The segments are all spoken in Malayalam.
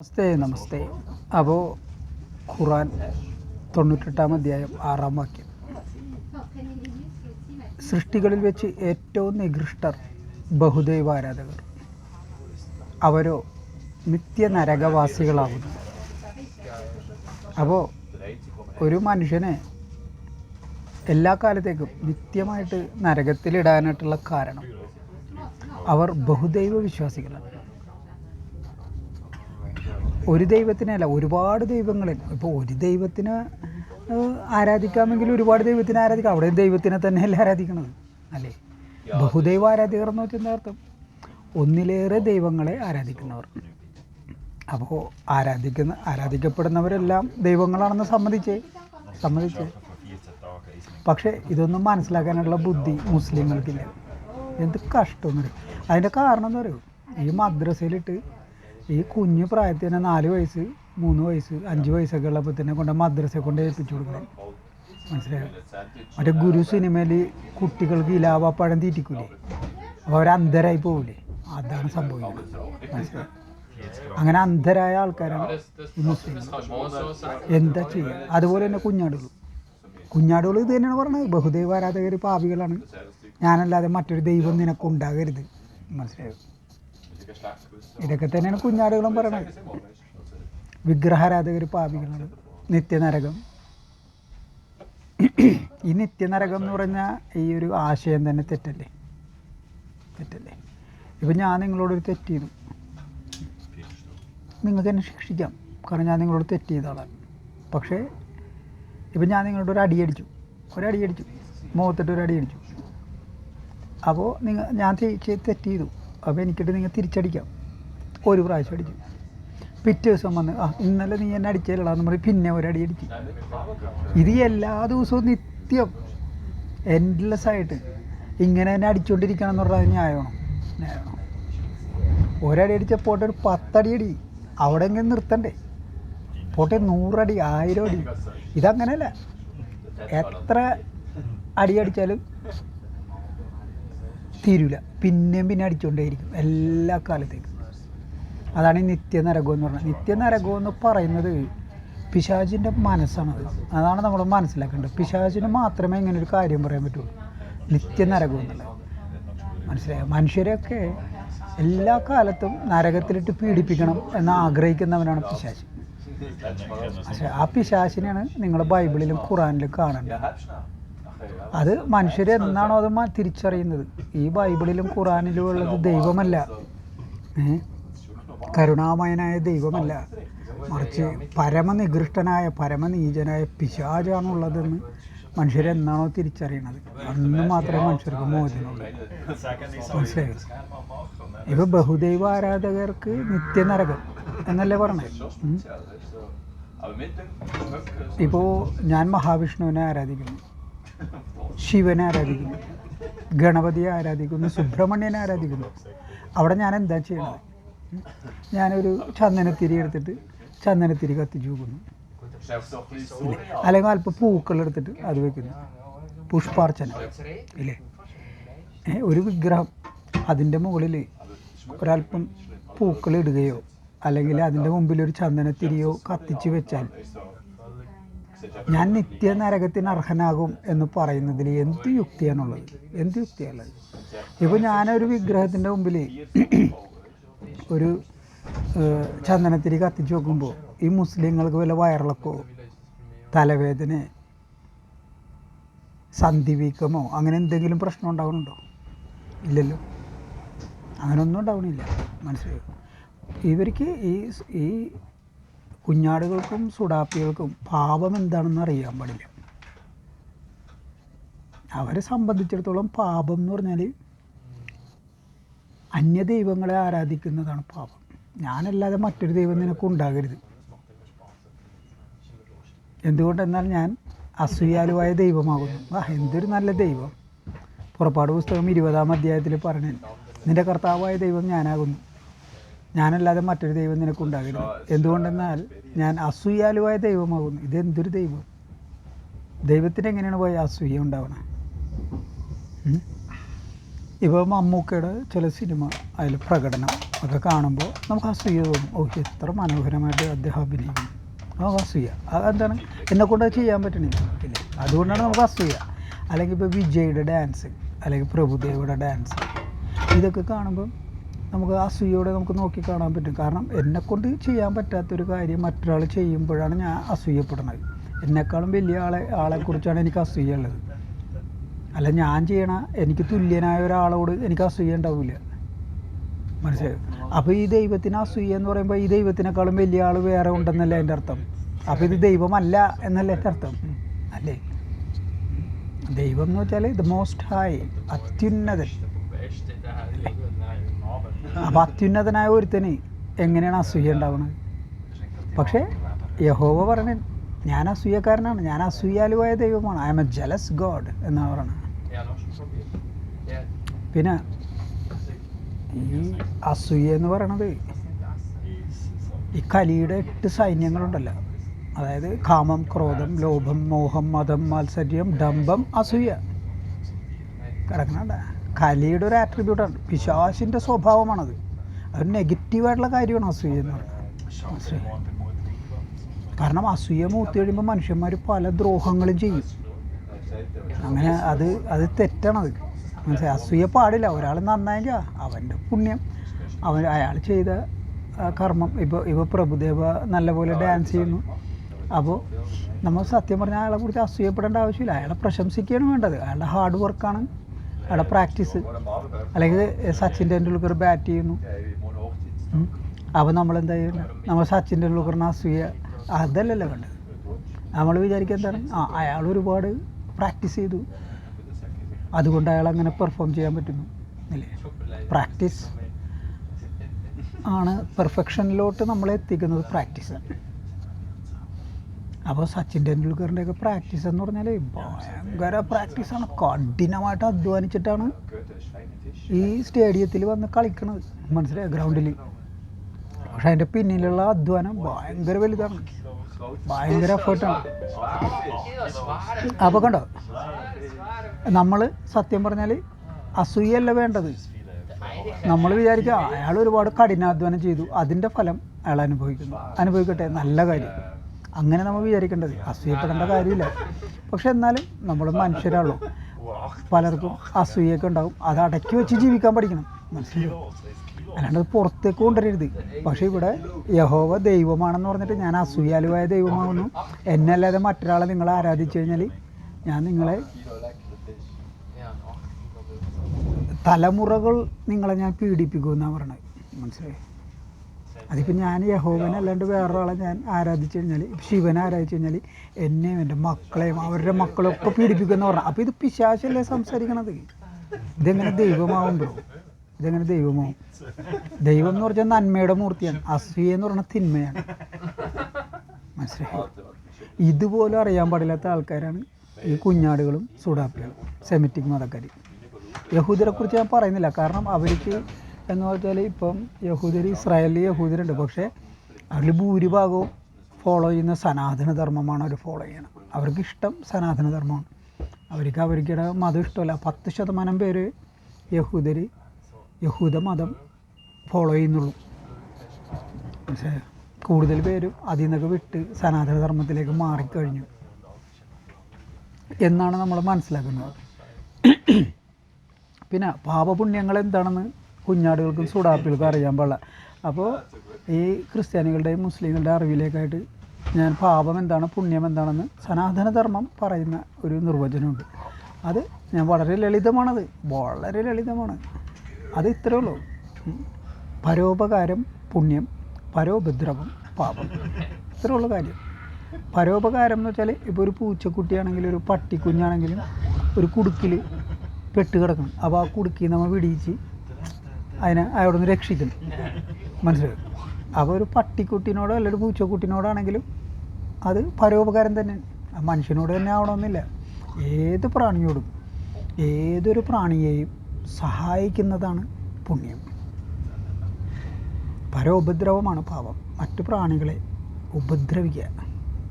നമസ്തേ നമസ്തേ. അപ്പോൾ ഖുറാൻ തൊണ്ണൂറ്റെട്ടാം അധ്യായം ആറാം വാക്യം. സൃഷ്ടികളിൽ വെച്ച് ഏറ്റവും നികൃഷ്ടർ ബഹുദൈവ ആരാധകർ. അവരോ നിത്യ നരകവാസികളാകുന്നു അപ്പോൾ ഒരു മനുഷ്യനെ എല്ലാ കാലത്തേക്കും നിത്യമായിട്ട് നരകത്തിലിടാനായിട്ടുള്ള കാരണം അവർ ബഹുദൈവ വിശ്വാസികളാണ് ഒരു ദൈവത്തിനല്ല ഒരുപാട് ദൈവങ്ങളിൽ. ഇപ്പോൾ ഒരു ദൈവത്തിന് ആരാധിക്കാമെങ്കിൽ ഒരുപാട് ദൈവത്തിനെ ആരാധിക്കാം. അവിടെ ദൈവത്തിനെ തന്നെയല്ലേ ആരാധിക്കണത് അല്ലേ? ബഹുദൈവ ആരാധികർ എന്ന് വെച്ചാൽ അർത്ഥം? ഒന്നിലേറെ ദൈവങ്ങളെ ആരാധിക്കുന്നവർ. അപ്പോൾ ആരാധിക്കുന്ന ആരാധിക്കപ്പെടുന്നവരെല്ലാം ദൈവങ്ങളാണെന്ന് സമ്മതിച്ചേ? സമ്മതിച്ചേ. പക്ഷേ ഇതൊന്നും മനസ്സിലാക്കാനുള്ള ബുദ്ധി മുസ്ലിങ്ങൾക്കില്ല. എന്ത് കഷ്ടമെന്ന് പറയും അതിന്റെ കാരണം എന്താ പറയുക ഈ മദ്രസയിലിട്ട് ഈ കുഞ്ഞു പ്രായത്തിൽ തന്നെ നാല് വയസ്സ് മൂന്ന് വയസ്സ് അഞ്ച് വയസ്സൊക്കെ ഉള്ളപ്പോൾ തന്നെ കൊണ്ട് മദ്രസയെ കൊണ്ട് ഏൽപ്പിച്ചു കൊടുക്കണം. മനസ്സിലായോ? മറ്റേ ഗുരു സിനിമയിൽ കുട്ടികൾക്ക് ഇലാവാപ്പഴം തീറ്റിക്കൂലേ? അപ്പോൾ അവർ അന്ധരായി പോകൂലേ? അതാണ് സംഭവിക്കുന്നത്. മനസ്സിലായോ? അങ്ങനെ അന്ധരായ ആൾക്കാരാണ് മുസ്ലിം എന്താ ചെയ്യുക? അതുപോലെ തന്നെ കുഞ്ഞാടുകൾ. കുഞ്ഞാടുകൾ ഇത് തന്നെയാണ് പറഞ്ഞത്. ബഹുദൈവ ആരാധകർ പാപികളാണ്. ഞാനല്ലാതെ മറ്റൊരു ദൈവം നിനക്കുണ്ടാകരുത് മനസ്സിലായോ? ഇതൊക്കെ തന്നെയാണ് കുഞ്ഞാടുകളും പറയണത് വിഗ്രഹാരാധകർ പാപികളാണ്. നിത്യനരകം. ഈ നിത്യനരകം എന്ന് പറഞ്ഞാൽ ഈ ഒരു ആശയം തന്നെ തെറ്റല്ലേ? തെറ്റല്ലേ? ഇപ്പം ഞാൻ നിങ്ങളോടൊരു തെറ്റ് ചെയ്തു. നിങ്ങൾക്ക് എന്നെ ശിക്ഷിക്കാം. കാരണം ഞാൻ നിങ്ങളോട് തെറ്റ് ചെയ്ത ആളാണ്. പക്ഷേ ഇപ്പം ഞാൻ നിങ്ങളോട് ഒരു അടിയടിച്ചു ഒരടിയടിച്ചു മുഖത്തിട്ട് ഒരു അടിയടിച്ചു അപ്പോൾ നിങ്ങൾ ഞാൻ തെറ്റ് ചെയ്തു. അപ്പോൾ എനിക്കിട്ട് നിങ്ങൾ തിരിച്ചടിക്കാം. ഒരു പ്രാവശ്യം അടിച്ചു. പിറ്റേ ദിവസം വന്ന് ആ ഇന്നലെ നീ എന്നെ അടിച്ചല്ലടാന്ന് പറയും പിന്നെ ഒരടി അടിച്ചു. ഇത് എല്ലാ ദിവസവും നിത്യം എൻഡ്ലെസ് ആയിട്ട് ഇങ്ങനെ തന്നെ അടിച്ചുകൊണ്ടിരിക്കണം എന്നുള്ളത് ന്യായമാണ്? ന്യായമാണോ? ഒരടി അടിച്ച പോട്ടെ ഒരു പത്തടി അടി. അവിടെ എങ്ങനെ നിർത്തണ്ടേ. പോട്ടെ നൂറടി ആയിരം അടി. ഇതങ്ങനെയല്ല എത്ര അടി അടിച്ചാലും തീരൂല. പിന്നെയും പിന്നെ അടിച്ചുകൊണ്ടേയിരിക്കും എല്ലാ കാലത്തേക്കും. അതാണ് ഈ നിത്യനരകം എന്ന് പറഞ്ഞത്. നിത്യനരകം എന്ന് പറയുന്നത് പിശാചിന്റെ മനസ്സാണത്. അതാണ് നമ്മൾ മനസ്സിലാക്കേണ്ടത്. പിശാചിന് മാത്രമേ ഇങ്ങനെ ഒരു കാര്യം പറയാൻ പറ്റുള്ളൂ. നിത്യനരകം എന്നുള്ളത്. മനസ്സിലായോ? മനുഷ്യരെയൊക്കെ എല്ലാ കാലത്തും നരകത്തിലിട്ട് പീഡിപ്പിക്കണം എന്ന് ആഗ്രഹിക്കുന്നവനാണ് പിശാച്. പക്ഷേ ആ പിശാചിനെയാണ് നിങ്ങൾ ബൈബിളിലും ഖുറാനിലും കാണേണ്ടത്. അത് മനുഷ്യർ എന്നാണോ അത് തിരിച്ചറിയുന്നത്? ഈ ബൈബിളിലും ഖുറാനിലും ഉള്ളത് ദൈവമല്ല കരുണാമയനായ ദൈവമല്ല. മറിച്ച് പരമനികൃഷ്ടനായ പരമനീചനായ പിശാചാണുള്ളതെന്ന് മനുഷ്യരെന്നാണോ തിരിച്ചറിയണത്? അന്ന് മാത്രമേ മനുഷ്യർക്ക് മോചനമുള്ളൂ. മനസ്സിലായത് ഇപ്പൊ ബഹുദൈവ ആരാധകർക്ക് നിത്യനരകം എന്നല്ലേ പറഞ്ഞത് ഇപ്പോ ഞാൻ മഹാവിഷ്ണുവിനെ ആരാധിക്കുന്നു. ശിവനെ ആരാധിക്കുന്നു? ഗണപതിയെ ആരാധിക്കുന്നു? സുബ്രഹ്മണ്യനെ ആരാധിക്കുന്നു? അവിടെ ഞാൻ എന്താ ചെയ്യണത്? ഞാനൊരു ചന്ദനത്തിരി എടുത്തിട്ട് ചന്ദനത്തിരി കത്തിച്ചു വെക്കുന്നു. അല്ലെങ്കിൽ അല്പം പൂക്കൾ എടുത്തിട്ട് അത് വെക്കുന്നു. പുഷ്പാർച്ചന. ഇല്ലേ? ഒരു വിഗ്രഹം അതിന്റെ മുകളിൽ ഒരല്പം പൂക്കൾ ഇടുകയോ അല്ലെങ്കിൽ അതിന്റെ മുമ്പിൽ ഒരു ചന്ദനത്തിരിയോ കത്തിച്ച് വെച്ചാൽ ഞാൻ നിത്യ നരകത്തിന് അർഹനാകും എന്ന് പറയുന്നതിൽ എന്ത് യുക്തിയാണുള്ളത്? എന്ത് യുക്തിയാണുള്ളത്? ഇപ്പോൾ ഞാനൊരു വിഗ്രഹത്തിന്റെ മുമ്പിൽ ഒരു ചന്ദനത്തിരി കത്തിച്ച് വെക്കുമ്പോൾ ഈ മുസ്ലിങ്ങൾക്ക് വല്ല വയറിളക്കോ തലവേദന സന്ധിവീക്കമോ അങ്ങനെ എന്തെങ്കിലും പ്രശ്നം ഉണ്ടാവുന്നുണ്ടോ? ഇല്ലല്ലോ. അങ്ങനെയൊന്നും ഉണ്ടാവണില്ല മനസ്സിലായോ? ഇവർക്ക് ഈ ഈ കുഞ്ഞാടുകൾക്കും സുടാപ്പികൾക്കും പാപം എന്താണെന്ന് അറിയാൻ പാടില്ല. അവരെ സംബന്ധിച്ചിടത്തോളം പാപം എന്ന് പറഞ്ഞാൽ അന്യദൈവങ്ങളെ ആരാധിക്കുന്നതാണ് പാപം. ഞാനല്ലാതെ മറ്റൊരു ദൈവം നിനക്ക് ഉണ്ടാകരുത്. എന്തുകൊണ്ടെന്നാൽ ഞാൻ അസൂയാലുവായ ദൈവമാകുന്നു. ആ എന്തൊരു നല്ല ദൈവം. പുറപ്പാട് പുസ്തകം ഇരുപതാം അധ്യായത്തിൽ പറഞ്ഞു നിന്റെ കർത്താവായ ദൈവം ഞാനാകുന്നു. ഞാനല്ലാതെ മറ്റൊരു ദൈവം നിനക്കുണ്ടാകരുത്. എന്തുകൊണ്ടെന്നാൽ ഞാൻ അസൂയാലുവായ ദൈവമാകുന്നു. ഇതെന്തൊരു ദൈവം? ദൈവത്തിന് എങ്ങനെയാണ് പോയ അസൂയ ഉണ്ടാവണേ? ഇപ്പോൾ മമ്മൂക്കയുടെ ചില സിനിമ അതിൽ പ്രകടനം ഒക്കെ കാണുമ്പോൾ നമുക്ക് അസൂയ തോന്നും. ഓ എത്ര മനോഹരമായിട്ട് അദ്ദേഹം അഭിനയിക്കുന്നു. നമുക്ക് അസൂയ. അതെന്താണ് എന്നെ കൊണ്ട് അത് ചെയ്യാൻ പറ്റണില്ല. ഇല്ലേ അതുകൊണ്ടാണ് നമുക്ക് അസൂയ. അല്ലെങ്കിൽ ഇപ്പോൾ വിജയുടെ ഡാൻസ് അല്ലെങ്കിൽ പ്രഭുദേവയുടെ ഡാൻസ് ഇതൊക്കെ കാണുമ്പോൾ നമുക്ക് അസൂയയോടെ നമുക്ക് നോക്കി കാണാൻ പറ്റും. കാരണം എന്നെ കൊണ്ട് ചെയ്യാൻ പറ്റാത്തൊരു കാര്യം മറ്റൊരാൾ ചെയ്യുമ്പോഴാണ് ഞാൻ അസൂയപ്പെടുന്നത്. എന്നെക്കാളും വലിയ ആളെ ആളെക്കുറിച്ചാണ് എനിക്ക് അസൂയ ഉള്ളത് അല്ല ഞാൻ ചെയ്യണ എനിക്ക് തുല്യനായ ഒരാളോട് എനിക്ക് അസൂയ ഉണ്ടാവില്ല. മനസ്സിലായോ? അപ്പോൾ ഈ ദൈവത്തിന് അസൂയ എന്ന് പറയുമ്പോൾ ഈ ദൈവത്തിനേക്കാളും വലിയ ആൾ വേറെ ഉണ്ടെന്നല്ല എന്റെ അർത്ഥം? അപ്പോൾ ഇത് ദൈവമല്ല എന്നല്ല എന്റെ അർത്ഥം? അല്ലേ? ദൈവം എന്ന് വെച്ചാൽ ദ മോസ്റ്റ് ഹൈ അത്യുന്നതൻ. അപ്പം അത്യുന്നതനായ ഒരുത്തന് എങ്ങനെയാണ് അസൂയ ഉണ്ടാവുന്നത്? പക്ഷേ യഹോവ പറഞ്ഞു ഞാൻ അസൂയക്കാരനാണ്. ഞാൻ അസൂയാലുവായ ദൈവമാണ്. I am a jealous god എന്നാണ് പറയുന്നത് പിന്നെ ഈ അസൂയ എന്ന് പറയണത് ഈ കലിയുടെ എട്ട് സൈന്യങ്ങളുണ്ടല്ലോ. അതായത് കാമം ക്രോധം ലോഭം മോഹം മതം മാത്സര്യം ഡംബം അസൂയ. കിടക്കണണ്ട കലിയുടെ ഒരു ആട്രിബ്യൂട്ടാണ് പിശാശിന്റെ സ്വഭാവമാണത്. അത് നെഗറ്റീവായിട്ടുള്ള കാര്യമാണ് അസൂയ എന്ന് പറയുന്നത് കാരണം അസൂയ മൂത്തി കഴിയുമ്പോൾ മനുഷ്യന്മാർ പല ദ്രോഹങ്ങളും ചെയ്യും. അങ്ങനെ അത് അത് തെറ്റാണത്. മനസ്സിലായി? അസൂയ പാടില്ല. ഒരാൾ നന്നായെങ്കിൽ അവന്റെ പുണ്യം അവൻ അയാൾ ചെയ്ത കർമ്മം. ഇപ്പോൾ ഇപ്പോൾ പ്രഭുദേവ നല്ലപോലെ ഡാൻസ് ചെയ്യുന്നു. അപ്പോൾ നമ്മൾ സത്യം പറഞ്ഞാൽ അയാളെ കുറിച്ച് അസൂയപ്പെടേണ്ട ആവശ്യമില്ല. അയാളെ പ്രശംസിക്കുകയാണ് വേണ്ടത്. അയാളുടെ ഹാർഡ് വർക്കാണ് അയാളുടെ പ്രാക്ടീസ്. അല്ലെങ്കിൽ സച്ചിൻ ടെണ്ടുൽക്കർ ബാറ്റ് ചെയ്യുന്നു. അപ്പോൾ നമ്മൾ എന്താ ചെയ്യുന്നത് നമ്മൾ സച്ചിൻ ടെണ്ടുൽക്കറിന് അസൂയ അതല്ലല്ലോ വേണ്ടത് നമ്മൾ വിചാരിക്കുക എന്താണ്? ആ അയാൾ ഒരുപാട് പ്രാക്ടീസ് ചെയ്തു. അതുകൊണ്ട് അയാൾ അങ്ങനെ പെർഫോം ചെയ്യാൻ പറ്റുന്നു. അല്ലേ പ്രാക്ടീസ് ആണ്. പെർഫെക്ഷനിലോട്ട് നമ്മളെ എത്തിക്കുന്നത് പ്രാക്ടീസാണ് അപ്പോൾ സച്ചിൻ ടെണ്ടുൽക്കറിന്റെയൊക്കെ പ്രാക്ടീസ് എന്ന് പറഞ്ഞാൽ ഭയങ്കര പ്രാക്ടീസാണ് കഠിനമായിട്ട് അധ്വാനിച്ചിട്ടാണ് ഈ സ്റ്റേഡിയത്തിൽ വന്ന് കളിക്കണത്. മനസ്സിലായ? ഗ്രൗണ്ടിൽ പക്ഷെ അതിന്റെ പിന്നിലുള്ള അധ്വാനം ഭയങ്കര വലുതാണ്. ഭയങ്കര എഫേർട്ടാണ് അപ്പോൾ കണ്ടോ? നമ്മൾ സത്യം പറഞ്ഞാൽ അസൂയല്ല വേണ്ടത്. നമ്മൾ വിചാരിക്കുക അയാൾ ഒരുപാട് കഠിനാധ്വാനം ചെയ്തു. അതിന്റെ ഫലം അയാൾ അനുഭവിക്കുന്നു. അനുഭവിക്കട്ടെ? നല്ല കാര്യം. അങ്ങനെ നമ്മൾ വിചാരിക്കേണ്ടത്. അസൂയപ്പെടേണ്ട കാര്യമില്ല. പക്ഷെ എന്നാലും നമ്മൾ മനുഷ്യരാണല്ലോ. പലർക്കും അസൂയൊക്കെ ഉണ്ടാകും അത് അടക്കി വെച്ച് ജീവിക്കാൻ പഠിക്കണം. മനസ്സിലായോ? അല്ലാണ്ട് അത് പുറത്തേക്ക് കൊണ്ടുവരരുത്. പക്ഷേ ഇവിടെ യഹോവ ദൈവമാണെന്ന് പറഞ്ഞിട്ട് ഞാൻ അസൂയാലുവായ ദൈവമാകുന്നു. എന്നെ അല്ലാതെ മറ്റൊരാളെ നിങ്ങളെ ആരാധിച്ചു കഴിഞ്ഞാൽ ഞാൻ നിങ്ങളെ തലമുറകൾ നിങ്ങളെ ഞാൻ പീഡിപ്പിക്കുമെന്നാണ് പറഞ്ഞത്. മനസ്സിലായി? അതിപ്പോൾ ഞാൻ യഹോവനെ അല്ലാണ്ട് വേറൊരാളെ ഞാൻ ആരാധിച്ചു കഴിഞ്ഞാൽ ശിവനെ ആരാധിച്ചു കഴിഞ്ഞാൽ എന്നെയും എന്റെ മക്കളെയും അവരുടെ മക്കളെയും ഒക്കെ പീഡിപ്പിക്കുമെന്ന് പറഞ്ഞാൽ അപ്പോൾ ഇത് പിശാശല്ലേ സംസാരിക്കണത്? ഇതെങ്ങനെ ദൈവമാവും ബ്രോ ഇതെങ്ങനെ ദൈവമാവും? ദൈവം എന്ന് പറഞ്ഞാൽ നന്മയുടെ മൂർത്തിയാണ്. അസൂയ എന്ന് പറഞ്ഞാൽ തിന്മയാണ്. മനസ്സിലായി? ഇതുപോലും അറിയാൻ പാടില്ലാത്ത ആൾക്കാരാണ് ഈ കുഞ്ഞാടുകളും സുഡാപ്പികളും സെമിറ്റിക് മതക്കാർ യഹൂദരെ കുറിച്ച് ഞാൻ പറയുന്നില്ല. കാരണം അവർക്ക് എന്ന് പറഞ്ഞാൽ ഇപ്പം യഹൂദർ ഇസ്രായേലിൽ യഹൂദരുണ്ട്. പക്ഷേ അതിൽ ഭൂരിഭാഗവും ഫോളോ ചെയ്യുന്ന സനാതന ധർമ്മമാണ് അവർ ഫോളോ ചെയ്യണം അവർക്ക് ഇഷ്ടം സനാതന ധർമ്മമാണ് അവർക്ക് അവരുടെ മതം ഇഷ്ടമല്ല. പത്ത് ശതമാനം പേര് യഹൂദർ യഹൂദ മതം ഫോളോ ചെയ്യുന്നുള്ളൂ. പക്ഷേ കൂടുതൽ പേരും അതിൽ നിന്നൊക്കെ വിട്ട് സനാതന ധർമ്മത്തിലേക്ക് മാറിക്കഴിഞ്ഞു. എന്നാണ് നമ്മൾ മനസ്സിലാക്കുന്നത്. പിന്നെ പാപപുണ്യങ്ങൾ എന്താണെന്ന് കുഞ്ഞാടുകൾക്കും സുഡാപ്പികൾക്കും അറിയാൻ പാടില്ല. അപ്പോൾ ഈ ക്രിസ്ത്യാനികളുടെയും മുസ്ലിങ്ങളുടെയും അറിവിലേക്കായിട്ട് ഞാൻ പാപം എന്താണ് പുണ്യം എന്താണെന്ന് സനാതനധർമ്മം പറയുന്ന ഒരു നിർവചനമുണ്ട്. അത് ഞാൻ വളരെ ലളിതമാണത് വളരെ ലളിതമാണ്. അത് ഇത്രയേ ഉള്ളൂ. പരോപകാരം പുണ്യം പരോപദ്രവം പാപം. ഇത്രേ ഉള്ള കാര്യം. പരോപകാരം എന്ന് വെച്ചാൽ ഇപ്പോൾ ഒരു പൂച്ചക്കുട്ടിയാണെങ്കിലും ഒരു പട്ടിക്കുഞ്ഞാണെങ്കിലും ഒരു കുടുക്കിൽ പെട്ട് കിടക്കണം. അപ്പോൾ ആ കുടുക്കി നമ്മൾ വിടിയിച്ച് അതിനെ അവിടെ നിന്ന് രക്ഷിക്കണം മനസ്സിലായി? അപ്പോൾ ഒരു പട്ടിക്കുട്ടിനോടോ അല്ലെങ്കിൽ ഒരു പൂച്ചക്കുട്ടിനോടാണെങ്കിലും അത് പരോപകാരം തന്നെ. ആ മനുഷ്യനോട് തന്നെ ആവണമെന്നില്ല. ഏത് പ്രാണിയോടും ഏതൊരു പ്രാണിയെയും സഹായിക്കുന്നതാണ് പുണ്യം. പരോപദ്രവമാണ് പാപം. മറ്റു പ്രാണികളെ ഉപദ്രവിക്കുക.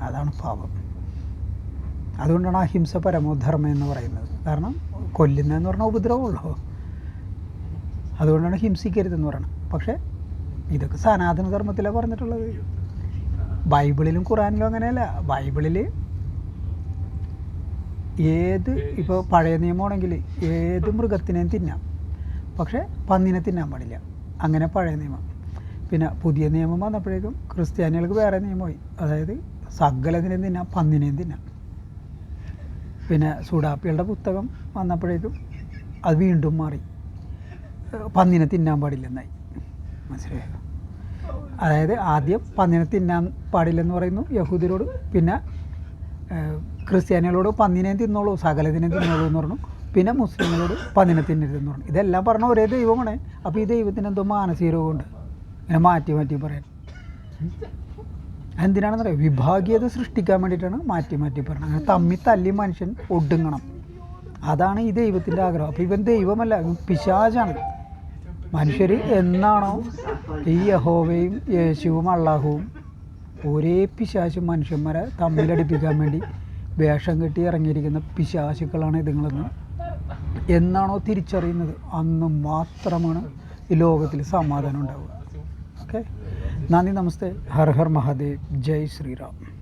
അതാണ് പാപം. അതുകൊണ്ടാണ് അഹിംസ പരമോധർമ്മം എന്ന് പറയുന്നത്. കാരണം കൊല്ലുന്നതെന്ന് പറഞ്ഞാൽ ഉപദ്രവമുള്ളൂ. അതുകൊണ്ടാണ് ഹിംസിക്കരുതെന്ന് പറയുന്നത് പക്ഷേ ഇതൊക്കെ സനാതന ധർമ്മത്തിലാണ് പറഞ്ഞിട്ടുള്ളത്. ബൈബിളിലും ഖുറാനിലും അങ്ങനെയല്ല. ബൈബിളിൽ ഏത് ഇപ്പോൾ പഴയ നിയമമാണെങ്കിൽ ഏത് മൃഗത്തിനെയും തിന്നാം. പക്ഷേ പന്നിനെ തിന്നാൻ പാടില്ല. അങ്ങനെ പഴയ നിയമം. പിന്നെ പുതിയ നിയമം വന്നപ്പോഴേക്കും ക്രിസ്ത്യാനികൾക്ക് വേറെ നിയമമായി. അതായത് സകലതിനെയും തിന്നാം പന്നിനെയും തിന്നാം. പിന്നെ സുഡാപ്പികളുടെ പുസ്തകം വന്നപ്പോഴേക്കും അത് വീണ്ടും മാറി. പന്നിനെ തിന്നാൻ പാടില്ലെന്നായി. മനസ്സിലായോ? അതായത് ആദ്യം പന്നിനെ തിന്നാൻ പാടില്ലെന്ന് പറയുന്നു. യഹൂദിനോട് പിന്നെ ക്രിസ്ത്യാനികളോട് പന്നിനെ തിന്നോളൂ സകലതിനെ തിന്നോളൂ എന്ന് പറഞ്ഞു. പിന്നെ മുസ്ലിങ്ങളോട് പന്നിനെ തിന്നരുതെന്ന് പറഞ്ഞു. ഇതെല്ലാം പറഞ്ഞ ഒരേ ദൈവമാണ്. അപ്പോൾ ഈ ദൈവത്തിന് എന്തോ മാനസിക രോഗമുണ്ട്. ഇങ്ങനെ മാറ്റി മാറ്റി പറയാൻ. എന്തിനാണെന്ന് പറയാം വിഭാഗീയത സൃഷ്ടിക്കാൻ വേണ്ടിയിട്ടാണ് മാറ്റി മാറ്റി പറയുന്നത് അങ്ങനെ തമ്മി തല്ലി മനുഷ്യൻ ഒടുങ്ങണം. അതാണ് ഈ ദൈവത്തിന്റെ ആഗ്രഹം. അപ്പോൾ ഇവൻ ദൈവമല്ല പിശാചാണ്. മനുഷ്യർ എന്നാണോ ഈ യഹോവയും യേശുവും അള്ളാഹുവും ഒരേ പിശാശും മനുഷ്യന്മാരെ തമ്മിലടിപ്പിക്കാൻ വേണ്ടി വേഷം കെട്ടി ഇറങ്ങിയിരിക്കുന്ന പിശാശുക്കളാണ് ഇതുങ്ങളെന്ന്. എന്നാണോ തിരിച്ചറിയുന്നത്? അന്ന് മാത്രമാണ് ഈ ലോകത്തിൽ സമാധാനം ഉണ്ടാവുക. ഓക്കെ? നന്ദി നമസ്തേ. ഹർ ഹർ മഹാദേവ്. ജയ് ശ്രീറാം.